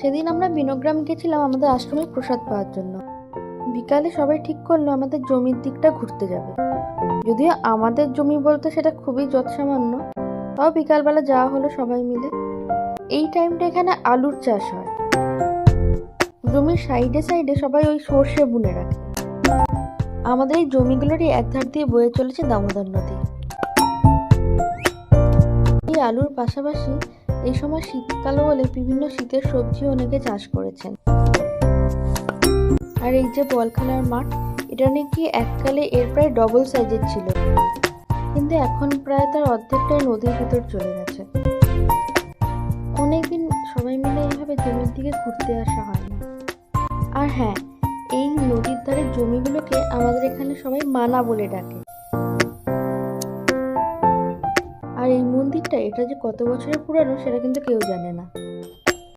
সেদিন আমরা বিনোগ্রাম গেছিলাম আমাদের আশ্রমে প্রসাদ পাওয়ার জন্য। বিকালে সবাই ঠিক করল আমাদের জমির দিকটা ঘুরতে যাবে। যদিও আমাদের জমি বলতে সেটা খুবই যৎসামান্য, তাও বিকালবেলা যাওয়া হলো সবাই মিলে। এই টাইমটা এখানে আলুর চাষ হয়। জমির সাইডে সাইডে সবাই ওই সর্ষে বুনে রাখে। আমাদের এই জমিগুলোরই এক ধার দিয়ে বয়ে চলেছে দামোদর নদী। এই আলুর পাশাপাশি এই সময় শীতকালও বলে বিভিন্ন শীতের সবজি অনেকে চাষ করেছেন। আর এই যে বল খেলার মাঠ, এটা নাকি এককালে এর প্রায় ডবল সাইজের ছিল। কিন্তু এখন প্রায় তার অর্ধেকটাই নদীর ভিতর চলে গেছে। অনেকদিন সবাই মিলে এইভাবে জমির দিকে ঘুরতে আসা হয় না। আর হ্যাঁ এই নদীর ধারের জমিগুলোকে আমাদের এখানে সবাই মানা বলে ডাকে। মন্দিরটা এটা যে কত বছরের পুরানো সেটা কিন্তু কেউ জানে না।